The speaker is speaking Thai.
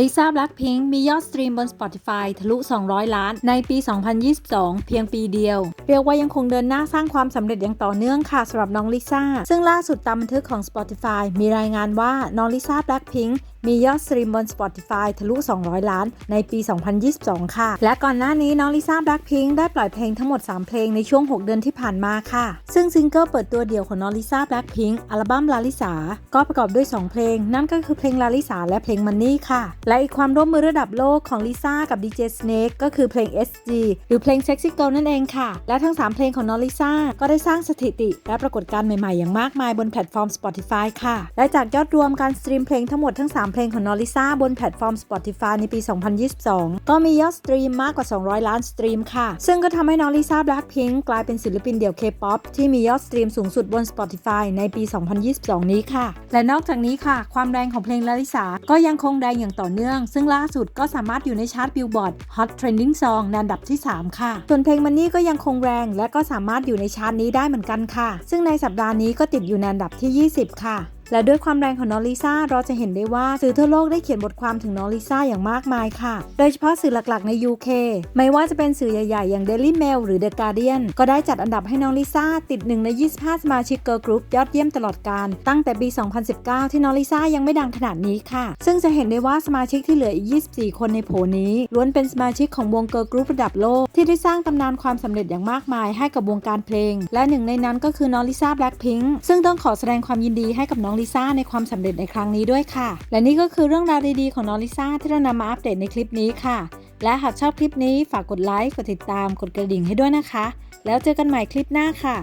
ลิซ่าแบล็ k พิง k มียอดสตรีมบน Spotify ทะลุ 200 ล้านในปี 2022 เพียงปีเดียว เรียกว่ายังคงเดินหน้าสร้างความสำเร็จอย่างต่อเนื่องค่ะสำหรับน้องลิซ่า ซึ่งล่าสุดตามบันทึกของ Spotify มีรายงานว่าน้องลิซ่าแบล็ k พิง k มียอดสตรีมบน Spotify ทะลุ 200 ล้าน ในปี 2022 ค่ะ และก่อนหน้านี้น้องลิซ่าแบล็ k พิงได้ปล่อยเพลงทั้งหมด 3 เพลงในช่วง 6 เดือนที่ผ่านมาค่ะ ซึ่งซิงเกิลเปิดตัวเดี่ยวของน้องลิซ่าแบล็ k พิงอัลบั้มลาลิสาก็ประกอบด้วย 2 เพลง นั่นก็คือเพลงลาลิสาและเพลงมันนี่ค่ะ และอีกความร่วมมือระดับโลกของลิซ่ากับ DJ Snake ก็คือเพลง SG หรือเพลง Sexy Girl นั่นเองค่ะ และทั้ง 3 เพลงของน้องลิซ่าก็ได้สร้างสถิติ และปรากฏการณ์ใหม่ๆอย่างมากมายบนแพลตฟอร์ม Spotify ค่ะ และจากยอดรวมการสตรีมเพลงทั้งหมดทั้ง 3เพลงของนองลิซ่าบนแพลตฟอร์ม Spotify ในปี 2022 ก็มียอดสตรีมมากกว่า 200 ล้านสตรีมค่ะ ซึ่งก็ทำให้นองลิซ่า Blackpink กลายเป็นศิลปินเดี่ยว K-POP ที่มียอดสตรีมสูงสุดบน Spotify ในปี 2022 นี้ค่ะ และนอกจากนี้ค่ะ ความแรงของเพลงลาลิสาก็ยังคงแรงอย่างต่อเนื่อง ซึ่งล่าสุดก็สามารถอยู่ในชาร์ตบิลบอร์ด Hot Trending Song ในอันดับที่ 3 ค่ะ ส่วนเพลงมันนี่ก็ยังคงแรงและก็สามารถอยู่ในชาร์ตนี้ได้เหมือนกันค่ะ ซึ่งในสัปดาห์นี้ก็ติดอยู่ในอันดับที่ 20 ค่ะและด้วยความแรงของน้องลิซ่าเราจะเห็นได้ว่าสื่อทั่วโลกได้เขียนบทความถึงน้องลิซ่าอย่างมากมายค่ะ โดยเฉพาะสื่อหลักๆใน UK ไม่ว่าจะเป็นสื่อใหญ่ๆ อย่าง Daily Mail หรือ The Guardian ก็ได้จัดอันดับให้น้องลิซ่าติดหนึ่งใน 25 สมาชิกเกิร์ลกรุ๊ปยอดเยี่ยมตลอดการ ตั้งแต่ปี 2019 ที่น้องลิซ่ายังไม่ดังขนาดนี้ค่ะ ซึ่งจะเห็นได้ว่าสมาชิกที่เหลืออีก 24 คนในโผนี้ล้วนเป็นสมาชิกของวงเกิร์ลกรุ๊ประดับโลกที่ได้สร้างตำนานความสำเร็จอย่างมากมายให้กับวงการเพลง และหนึ่งในนั้นก็คือน้องลิซ่าแบล็คพิงค์ซึ่งต้องขอแสดงความยินดีให้กับน้องลิซ่าในความสำเร็จในครั้งนี้ด้วยค่ะ และนี่ก็คือเรื่องราวดีๆของน้องลิซ่าที่เรานำมาอัปเดตในคลิปนี้ค่ะ และหากชอบคลิปนี้ฝากกดไลค์กดติดตามกดกระดิ่งให้ด้วยนะคะ แล้วเจอกันใหม่คลิปหน้าค่ะ